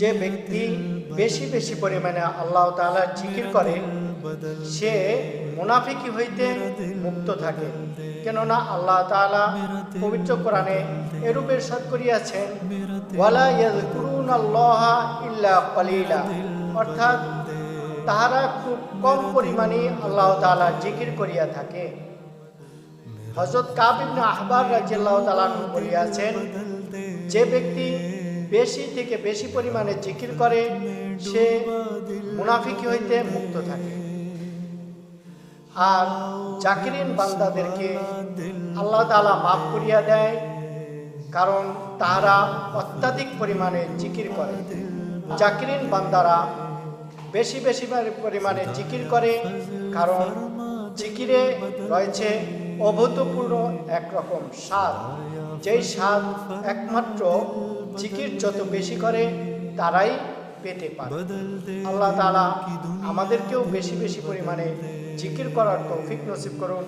যে ব্যক্তি বেশি বেশি পরিমাণে আল্লাহ তাআলার জিকির করে, সে মুনাফিকি হইতে মুক্ত থাকে। কেননা আল্লাহ তাআলা পবিত্র কোরআনে এরূপ এরশাদ করিয়াছেন অর্থাৎ তাহারা খুব কম পরিমাণে আল্লাহ তালা জিকির করিয়া থাকে। হযরত কাব ইবনে আহবার রাদিয়াল্লাহু তাআলা বলিয়াছেন, যে ব্যক্তি বেশি থেকে বেশি পরিমাণে জিকির করে, সে মুনাফিকি হইতে মুক্ত থাকে। আর জাকিরিন বান্দাদেরকে আল্লাহ তাআলা মাফ করিয়া দেয়, কারণ তারা অত্যাধিক পরিমাণে জিকির করে। জাকিরিন বান্দারা বেশি বেশি পরিমাণে জিকির করে, কারণ জিকিরে রয়েছে অভূতপূর্ণ একরকম স্বাদ। যেই স্বাদ একমাত্র জিকির যত বেশি করে, তারাই পেতে পারে। আল্লাহ তালা আমাদেরকেও বেশি বেশি পরিমাণে জিকির করার তৌফিক নসিব করুন।